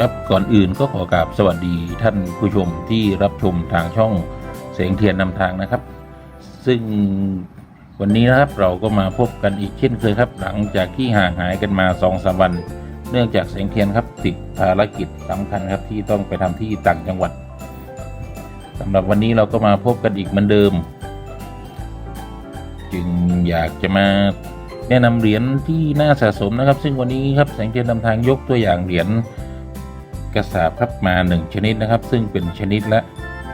ครับก่อนอื่นก็ขอกราบสวัสดีท่านผู้ชมที่รับชมทางช่องเสียงเทียนนำทางนะครับ ซึ่งวันนี้นะครับเราก็มาพบกันอีกเช่นเคยครับ หลังจากที่ห่างหายกันมาสองสามวัน เนื่องจากเสียงเทียนครับติดภารกิจสำคัญครับที่ต้องไปทำที่ต่างจังหวัดสำหรับวันนี้เราก็มาพบกันอีกเหมือนเดิม จึงอยากจะมาแนะนำเหรียญที่น่าสะสมนะครับ ซึ่งวันนี้ครับแสงเทียนนำทางยกตัวอย่างเหรียญ กระสาบครับมาหนึ่งชนิดนะครับ ซึ่งเป็นชนิดละ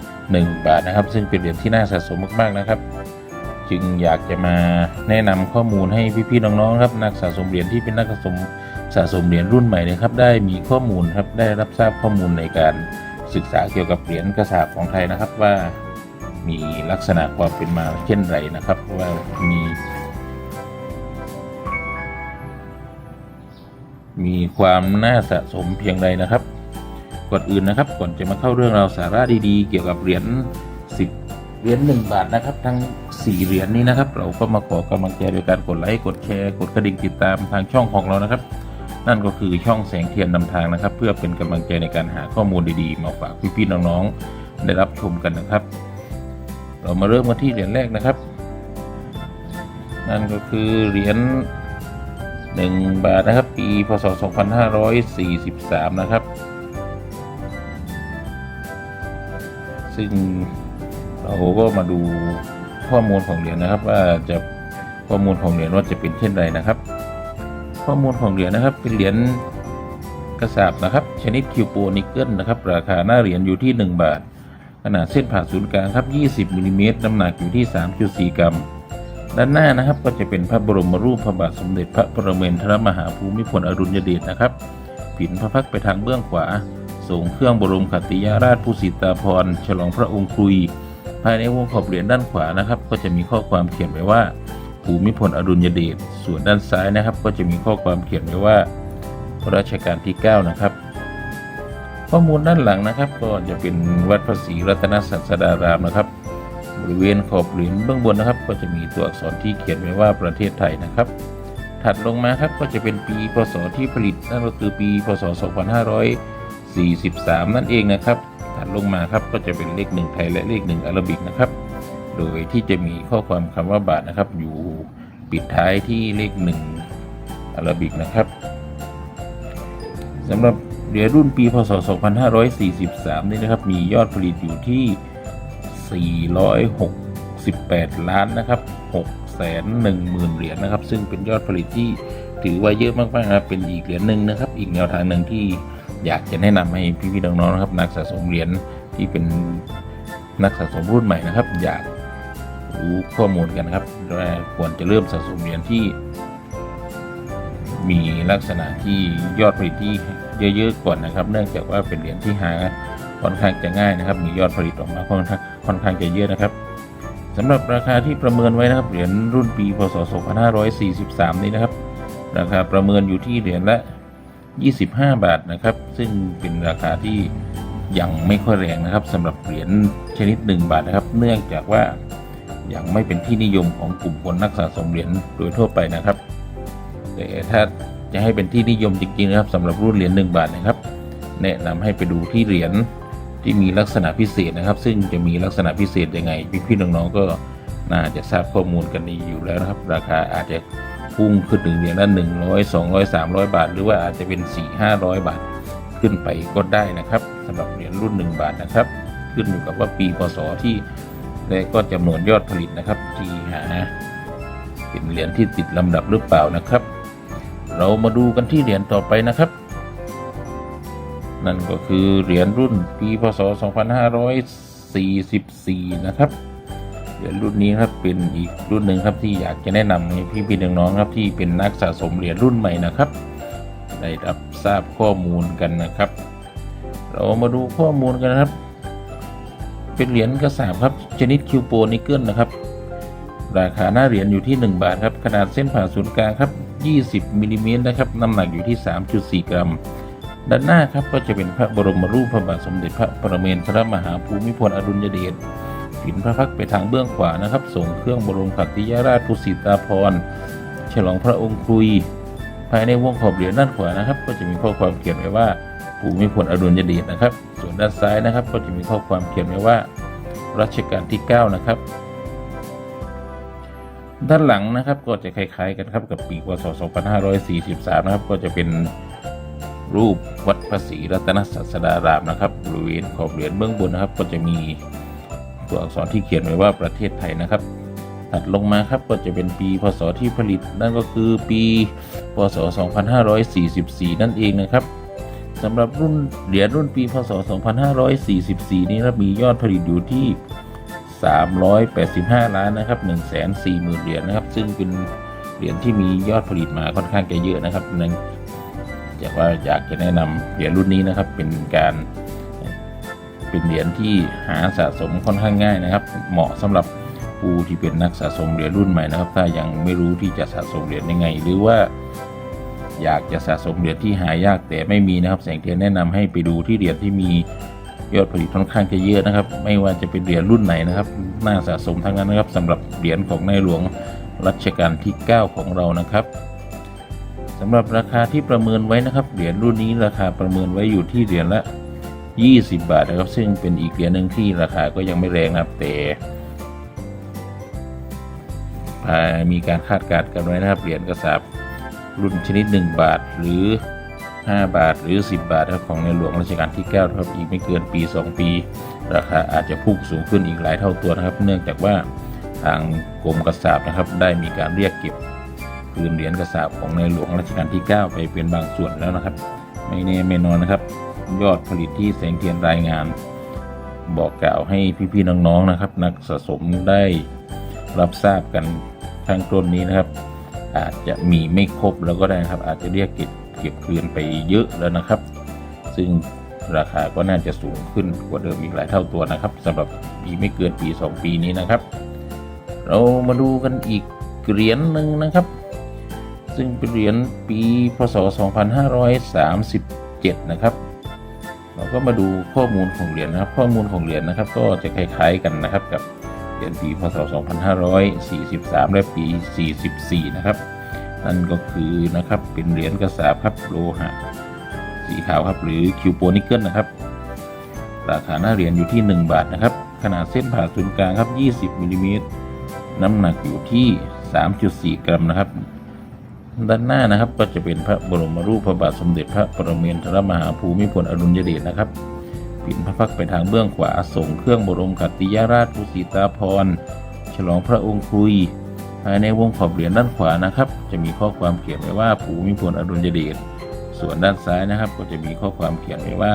1 บาทนะครับ ซึ่งเป็นเหรียญที่น่าสะสมมากๆนะครับ จึงอยากจะมาแนะนำข้อมูลให้พี่ๆน้องๆครับนักสะสมเหรียญที่เป็นนักสะสมสะสมเหรียญรุ่นใหม่นะครับ ได้มีข้อมูลครับได้รับทราบข้อมูลในการศึกษาเกี่ยวกับเหรียญกระสาบของไทยนะครับว่ามีลักษณะความเป็นมาเช่นไรนะครับว่ามีมีความน่าสะสมเพียงใดนะครับ ก่อนอื่นนะครับก่อนจะมาเข้าเรื่องราวสาระดีๆ เกี่ยวกับเหรียญ10เหรียญ1บาทนะครับ ทั้ง 4 เหรียญนี้นะครับ เราก็มาขอกำลังใจโดยการกดไลค์กดแชร์กดกระดิ่งติดตามทางช่องของเรานะครับ นั่นก็คือช่องแสงเทียนนำทางนะครับ เพื่อเป็นกำลังใจในการหาข้อมูลดีๆ มาฝากพี่ๆน้องๆได้รับชมกันนะครับ เรามาเริ่มกันที่เหรียญแรกนะครับ นั่นก็คือเหรียญ1บาทนะครับ ปีพศ2543 นะครับ ซึ่งเราก็มาดูข้อมูลของเหรียญนะครับ ว่าจะข้อมูลของเหรียญว่าจะเป็นเช่นไรนะครับ ข้อมูลของเหรียญนะครับเป็นเหรียญกระสาบนะครับ ชนิดคิวโปนิกเกิลนะครับ ราคาหน้าเหรียญอยู่ที่ 1 บาท ขนาดเส้นผ่าศูนย์กลางครับ 20มิลลิเมตรน้ำหนักอยู่ที่ 3.4 กรัม ด้านหน้านะครับก็จะเป็นพระบรมรูปพระบาทสมเด็จพระปรเมนทรมหาภูมิพลอดุลยเดชนะครับ ผินพระพักไปทางเบื้องขวา ส่งเครื่องบรมขัตติยาราชผู้สิตาภรฉลองพระองค์คุย ภายในวงขอบเหรียญด้านขวานะครับ ก็จะมีข้อความเขียนไว้ว่าภูมิพลอดุลยเดชส่วนด้านซ้ายนะครับ ก็จะมีข้อความเขียนไว้ว่ารัชกาลที่ 9 นะครับ ข้อมูลด้านหลังนะครับ ก็จะเป็นวัดพระศรีรัตนศาสดารามนะครับ บริเวณขอบเหรียญเบื้องบนนะครับ ก็จะมีตัวอักษรที่เขียนไว้ว่าประเทศไทยนะครับ ถัดลงมาครับก็จะเป็นปีพศที่ผลิตนั่นก็คือปีพศ 43 นั่นเองนะครับถัดลงมาครับก็จะเป็นเลขหนึ่งไทยและเลขหนึ่งอารบิกนะครับ โดยที่จะมีข้อความคำว่าบาทนะครับ อยู่ปิดท้ายที่เลขหนึ่งอารบิกนะครับสำหรับเหรียญรุ่นปีพศ 2543 นี่นะครับ มียอดผลิตอยู่ที่ 468 ล้านนะครับ6แสน1หมื่นเหรียญนะครับ ซึ่งเป็นยอดผลิตที่ถือว่าเยอะมากๆนะครับ เป็นอีกเหรียญหนึ่งนะครับ อีกแนวทางหนึ่งที่ อยากจะแนะนำให้พี่ๆน้องๆนะครับ นักสะสมเหรียญที่เป็นนักสะสมรุ่นใหม่นะครับ อยากรู้ข้อมูลกันนะครับว่าควรจะเริ่มสะสมเหรียญที่ มีลักษณะที่ยอดผลิตที่เยอะๆก่อนนะครับ เนื่องจากว่าเป็นเหรียญที่หาค่อนข้างจะง่ายนะครับ มียอดผลิตออกมาค่อนข้างค่อนข้างจะเยอะนะครับสำหรับราคาที่ประเมินไว้นะครับเหรียญรุ่นปีพศ 2543 นี้นะครับ ราคาประเมินอยู่ที่เหรียญละ 25 บาทนะครับ ซึ่งเป็นราคาที่ยังไม่ค่อยแรงนะครับสำหรับเหรียญชนิด 1 บาทนะครับ เนื่องจากว่ายังไม่เป็นที่นิยมของกลุ่มคนนักสะสมเหรียญโดยทั่วไปนะครับ แต่ถ้าจะให้เป็นที่นิยมจริงๆนะครับสำหรับรุ่นเหรียญ1บาทนะครับ แนะนำให้ไปดูที่เหรียญที่มีลักษณะพิเศษนะครับ ซึ่งจะมีลักษณะพิเศษยังไงพี่ๆน้องๆก็น่าจะทราบข้อมูลกันดีอยู่แล้วนะครับ ราคาอาจจะ พุ่งขึ้นถึงเหรียญละ100 200 300บาท หรือว่าอาจจะเป็น4 500บาท ขึ้นไปก็ได้นะครับสำหรับเหรียญรุ่น1บาทนะครับ ขึ้นอยู่กับว่าปีพศที่และก็จำนวนยอดผลิตนะครับ ที่หาเป็นเหรียญที่ติดลำดับหรือเปล่านะครับ เรามาดูกันที่เหรียญต่อไปนะครับ นั่นก็คือเหรียญรุ่นปีพศ 2544 นะครับ เหรียญรุ่นนี้ครับเป็นอีกรุ่นหนึ่งครับที่อยากจะแนะนำให้พี่ๆน้องๆครับที่เป็นนักสะสมเหรียญรุ่นใหม่นะครับ ได้รับทราบข้อมูลกันนะครับ เรามาดูข้อมูลกันนะครับ เป็นเหรียญกระสาบครับชนิดคิวโปนิกเกิลนะครับ ราคาหน้าเหรียญอยู่ที่ 1 บาทครับขนาดเส้นผ่าศูนย์กลางครับ 20มิลลิเมตรนะครับน้ำหนักอยู่ที่ 3.4 กรัมด้านหน้าครับก็จะเป็นพระบรมรูปพระบาทสมเด็จพระปรเมนทรมหาภูมิพลอดุลยเดช ผินพระพักไปทางเบื้องขวานะครับ ส่งเครื่องบรมขัตติยราชภูสิตาภรฉลองพระองค์คุย ภายในวงขอบเหรียญด้านขวานะครับ ก็จะมีข้อความเขียนไว้ว่าภูมิพลอดุลยเดชนะครับ ส่วนด้านซ้ายนะครับ ก็จะมีข้อความเขียนไว้ว่ารัชกาลที่ 9 นะครับ ด้านหลังนะครับก็จะคล้าย ๆ กันครับกับปีพศ2543 นะครับ ก็จะเป็นรูปวัดพระศรีรัตนศาสดารามนะครับบริเวณขอบเหรียญเบื้องบนนะครับ ก็จะมี ตัวอักษรที่เขียนไว้ว่าประเทศไทยนะครับ ถัดลงมาครับก็จะเป็นปีพศที่ผลิต นั่นก็คือปีพศ 2544 นั่นเองนะครับสำหรับรุ่นเหรียญรุ่นปีพศ 2544 นี้นะครับมียอดผลิตอยู่ที่ 385 ล้านนะครับ 140,000 เหรียญนะครับ ซึ่งเป็นเหรียญที่มียอดผลิตมาค่อนข้างจะเยอะนะครับนื่งจากว่าอยากจะแนะนำเหรียญรุ่นนี้นะครับเป็นการ เป็นเหรียญที่หาสะสมค่อนข้างง่ายนะครับ เหมาะสำหรับผู้ที่เป็นนักสะสมเหรียญรุ่นใหม่นะครับ ถ้ายังไม่รู้ที่จะสะสมเหรียญยังไง หรือว่าอยากจะสะสมเหรียญที่หายากแต่ไม่มีนะครับ แสงเทียนแนะนำให้ไปดูที่เหรียญที่มียอดผลิตค่อนข้างจะเยอะนะครับ ไม่ว่าจะเป็นเหรียญรุ่นไหนนะครับน่าสะสมทั้งนั้นนะครับสำหรับเหรียญของในหลวงรัชกาลที่ 9 ของเรานะครับสำหรับราคาที่ประเมินไว้นะครับเหรียญรุ่นนี้ราคาประเมินไว้อยู่ที่เหรียญละ 20 บาทนะครับ ซึ่งเป็นอีกเหรียญหนึ่งที่ราคาก็ยังไม่แรงนะครับแต่อ่ามีการคาดการณ์กันไว้นะครับเหรียญกระสาบรุ่นชนิด 1 บาทหรือ 5 บาทหรือ 10 บาทครับของในหลวงรัชกาลที่9นะครับอีกไม่เกินปี 2 ปี ราคาอาจจะพุ่งสูงขึ้นอีกหลายเท่าตัวนะครับ เนื่องจากว่าทางกรมกระสาบนะครับ ได้มีการเรียกเก็บคืนเหรียญกระสาบของในหลวงรัชกาลที่ 9 ไปเป็นบางส่วนแล้วนะครับ ไม่แน่ไม่นอนนะครับ ยอดผลิตที่แสงเทียนรายงาน บอกกล่าวให้พี่ๆน้องๆนะครับ นักสะสมได้รับทราบกันข้างต้นนี้นะครับ อาจจะมีไม่ครบแล้วก็ได้นะครับ อาจจะเรียกเก็บเก็บคืนไปเยอะแล้วนะครับ ซึ่งราคาก็น่าจะสูงขึ้นกว่าเดิมอีกหลายเท่าตัวนะครับสำหรับปีไม่เกินปี 2 ปีนี้นะครับ เรามาดูกันอีกเหรียญหนึ่งนะครับ ซึ่งเป็นเหรียญปีพศ 2537 นะครับ เราก็มาดูข้อมูลของเหรียญนะครับ ข้อมูลของเหรียญนะครับ ก็จะคล้ายๆกันนะครับกับเหรียญปีพศ 2543 และปี 44 นะครับ นั่นก็คือนะครับเป็นเหรียญกระสาบครับโลหะสีขาวครับหรือคิวโปนิกเกิลนะครับ ราคาหน้าเหรียญอยู่ที่ 1 บาทนะครับ ขนาดเส้นผ่าศูนย์กลางครับ 20มิลลิเมตรน้ำหนักอยู่ที่ 3.4 กรัมนะครับ ด้านหน้านะครับก็จะเป็นพระบรมรูปพระบาทสมเด็จพระปรมินทรมหาภูมิพลอดุลยเดชนะครับปิ่นพระพักไปทางเบื้องขวาส่งเครื่องบรมขัติยาราชภูสิตาภรฉลองพระองค์คุย ภายในวงขอบเหรียญด้านขวานะครับ จะมีข้อความเขียนไว้ว่าภูมิพลอดุลยเดชส่วนด้านซ้ายนะครับ ก็จะมีข้อความเขียนไว้ว่า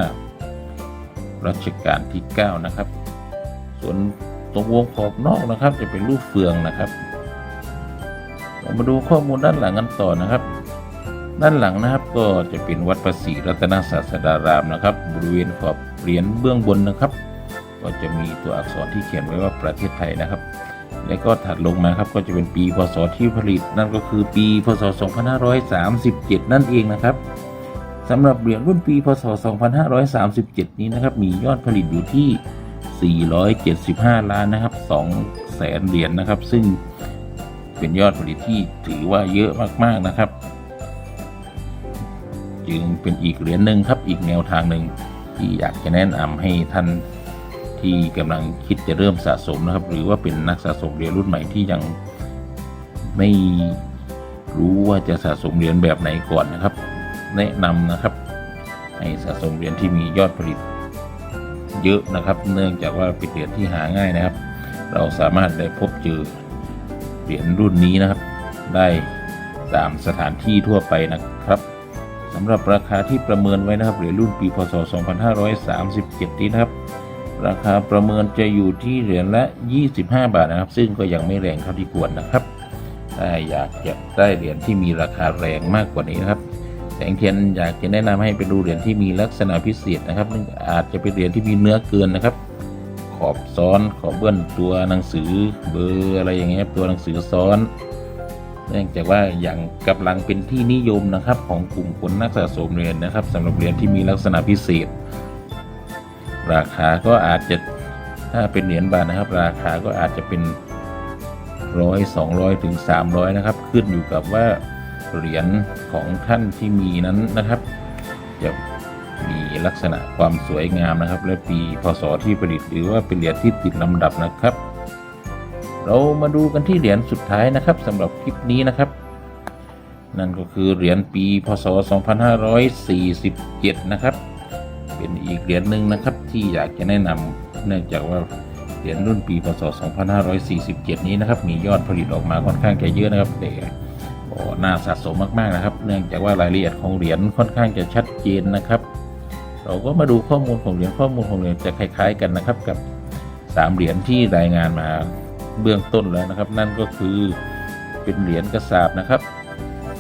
รัชกาลที่ 9 นะครับ ส่วนตรงวงขอบนอกนะครับ จะเป็นรูปเฟืองนะครับ มาดูข้อมูลด้านหลังกันต่อนะครับ ด้านหลังนะครับก็จะเป็นวัดพระศรีรัตนศาสดารามนะครับ บริเวณขอบเหรียญเบื้องบนนะครับ ก็จะมีตัวอักษรที่เขียนไว้ว่าประเทศไทยนะครับ และก็ถัดลงมาครับก็จะเป็นปีพศที่ผลิต นั่นก็คือปีพศ 2537 นั่นเองนะครับสำหรับเหรียญรุ่นปีพศ 2537 นี้นะครับมียอดผลิตอยู่ที่ 475 ล้านนะครับ2แสนเหรียญนะครับ ซึ่ง เป็นยอดผลิตที่ถือว่าเยอะมากๆนะครับ จึงเป็นอีกเหรียญหนึ่งครับอีกแนวทางหนึ่งที่อยากจะแนะนำให้ท่านที่กำลังคิดจะเริ่มสะสมนะครับ หรือว่าเป็นนักสะสมเหรียญรุ่นใหม่ที่ยังไม่รู้ว่าจะสะสมเหรียญแบบไหนก่อนนะครับ แนะนำนะครับ ให้สะสมเหรียญที่มียอดผลิตเยอะนะครับ เนื่องจากว่าเป็นเหรียญที่หาง่ายนะครับ เราสามารถได้พบเจอ เหรียญรุ่นนี้นะครับ ได้ตามสถานที่ทั่วไปนะครับสำหรับราคาที่ประเมินไว้นะครับเหรียญรุ่นปีพศ 2537 นี้นะครับ ราคาประเมินจะอยู่ที่เหรียญละ 25 บาทนะครับ ซึ่งก็ยังไม่แรงเท่าที่ควรนะครับถ้าอยากจะได้เหรียญที่มีราคาแรงมากกว่านี้นะครับแสงเทียนอยากจะแนะนำให้ไปดูเหรียญที่มีลักษณะพิเศษนะครับอาจจะเป็นเหรียญที่มีเนื้อเกินนะครับ อบซ้อนขอบเบื้องตัวหนังสือเบอร์อะไรอย่างเงี้ยตัวหนังสือซ้อน เนื่องจากว่าอย่างกำลังเป็นที่นิยมนะครับ ของกลุ่มคนนักสะสมเหรียญนะครับสำหรับเหรียญที่มีลักษณะพิเศษ ราคาก็อาจจะถ้าเป็นเหรียญบาทนะครับ ราคาก็อาจจะเป็นร้อยสองร้อยถึงสามร้อยนะครับ ขึ้นอยู่กับว่าเหรียญของท่านที่มีนั้นนะครับจะ มีลักษณะความสวยงามนะครับ และปีพศที่ผลิตหรือว่าเป็นเหรียญที่ติดลำดับนะครับ เรามาดูกันที่เหรียญสุดท้ายนะครับสำหรับคลิปนี้นะครับ นั่นก็คือเหรียญปีพศ 2547 นะครับ เป็นอีกเหรียญหนึ่งนะครับที่อยากจะแนะนำเนื่องจากว่าเหรียญรุ่นปีพศ 2547 นี้นะครับ มียอดผลิตออกมาค่อนข้างจะเยอะนะครับแต่ก็น่าสะสมมากๆนะครับ เนื่องจากว่ารายละเอียดของเหรียญค่อนข้างจะชัดเจนนะครับ เราก็มาดูข้อมูลของเหรียญข้อมูลของเหรียญจะคล้าย ๆ กันนะครับกับสามเหรียญที่รายงานมาเบื้องต้นแล้วนะครับ นั่นก็คือเป็นเหรียญกระสาบนะครับ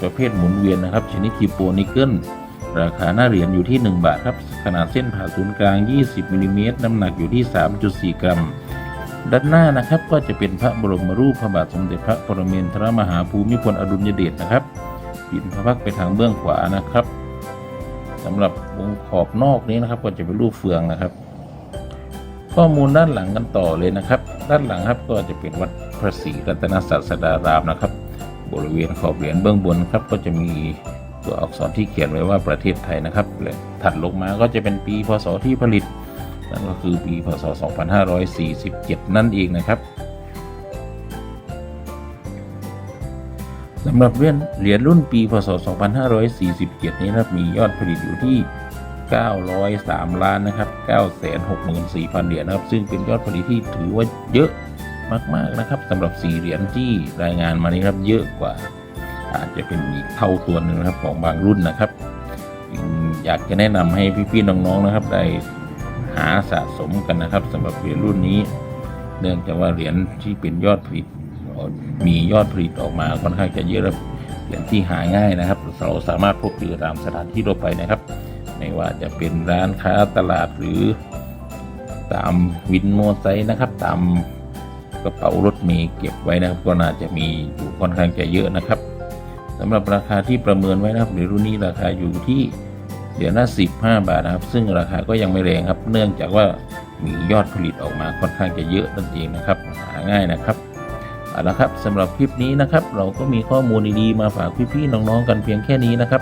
ประเภทหมุนเวียนนะครับ ชนิดคีโปนิกเกิลราคาหน้าเหรียญอยู่ที่ 1 บาทครับ ขนาดเส้นผ่าศูนย์กลาง 20มิลลิเมตรน้ำหนักอยู่ที่ 3.4 กรัม ด้านหน้านะครับก็จะเป็นพระบรมรูปพระบาทสมเด็จพระปรเมนทรมหาภูมิพลอดุลยเดชนะครับปินพระพักไปทางเบื้องขวานะครับ สำหรับวงขอบนอกนี้นะครับ ก็จะเป็นรูปเฟืองนะครับ ข้อมูลด้านหลังกันต่อเลยนะครับ ด้านหลังครับก็จะเป็นวัดพระศรีรัตนศาสดารามนะครับ บริเวณขอบเหรียญเบื้องบนครับ ก็จะมีตัวอักษรที่เขียนไว้ว่าประเทศไทยนะครับและถัดลงมาก็จะเป็นปีพศที่ผลิต นั่นก็คือปีพศ 2547 นั่นเองนะครับ สำหรับเหรียญเหรียญรุ่นปีพศ 2547 นี้นะครับมียอดผลิตอยู่ที่ 903 ล้านนะครับ 964,000 เหรียญนะครับ ซึ่งเป็นยอดผลิตที่ถือว่าเยอะมากๆนะครับสำหรับ 4 เหรียญที่รายงานมานี้ครับเยอะกว่า อาจจะเป็นอีกเท่าตัวหนึ่งนะครับของบางรุ่นนะครับ อยากจะแนะนำให้พี่ๆน้องๆนะครับได้หาสะสมกันนะครับสำหรับเหรียญรุ่นนี้ เนื่องจากว่าเหรียญที่เป็นยอดผลิต มียอดผลิตออกมาค่อนข้างจะเยอะแล้วเหรียญที่หาง่ายนะครับ เราสามารถพบเจอตามสถานที่ทั่วไปนะครับ ไม่ว่าจะเป็นร้านค้าตลาดหรือ ตามวินโมอไซค์นะครับ ตามกระเป๋ารถเมล์เก็บไว้นะครับ ก็น่าจะมีอยู่ค่อนข้างจะเยอะนะครับสำหรับราคาที่ประเมินไว้นะครับในรุ่นนี้ราคาอยู่ที่เหรียญละ15 บาทนะครับ ซึ่งราคาก็ยังไม่แรงครับ เนื่องจากว่ามียอดผลิตออกมาค่อนข้างจะเยอะนั่นเองนะครับหาง่ายนะครับ เอาละครับสำหรับคลิปนี้นะครับ เราก็มีข้อมูลดีๆมาฝากพี่ๆน้องๆกันเพียงแค่นี้นะครับ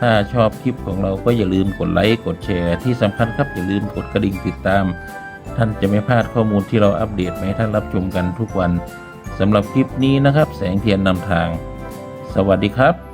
ถ้าชอบคลิปของเราก็อย่าลืมกดไลค์กดแชร์ที่สำคัญครับอย่าลืมกดกระดิ่งติดตาม ท่านจะไม่พลาดข้อมูลที่เราอัปเดตมาให้ท่านรับชมกันทุกวันสำหรับคลิปนี้นะครับ แสงเทียนนำทาง สวัสดีครับ